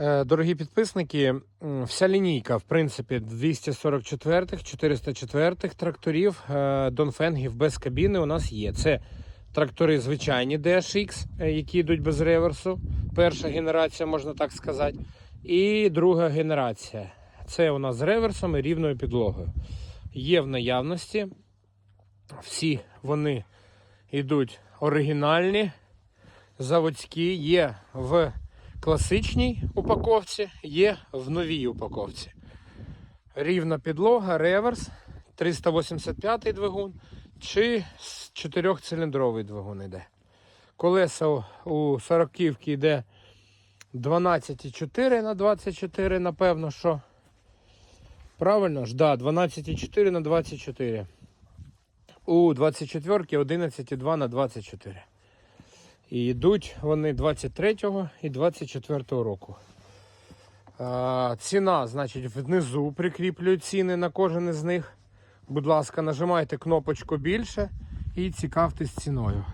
Е, Дорогі підписники, вся лінійка, в принципі, 244-х, 404-х тракторів е, Донфенгів без кабіни у нас є. Це трактори звичайні DSX, е, які йдуть без реверсу. Перша генерація, можна так сказати. І друга генерація. Це у нас з реверсом і рівною підлогою. Є в наявності. Всі вони йдуть оригінальні, заводські, є в класичній упаковці, є в новій упаковці. Рівна підлога, реверс, 385 двигун чи 4-циліндровий двигун йде. Колеса у- у 40-ківки йде 12,4 на 24, напевно, що. Правильно ж, да, 12,4 на 24. У 24 11,2 на 24. І йдуть вони 23 і 24 року. Ціна, значить, внизу прикріплюють ціни на кожен із них. Будь ласка, нажимайте кнопочку більше і цікавтесь ціною.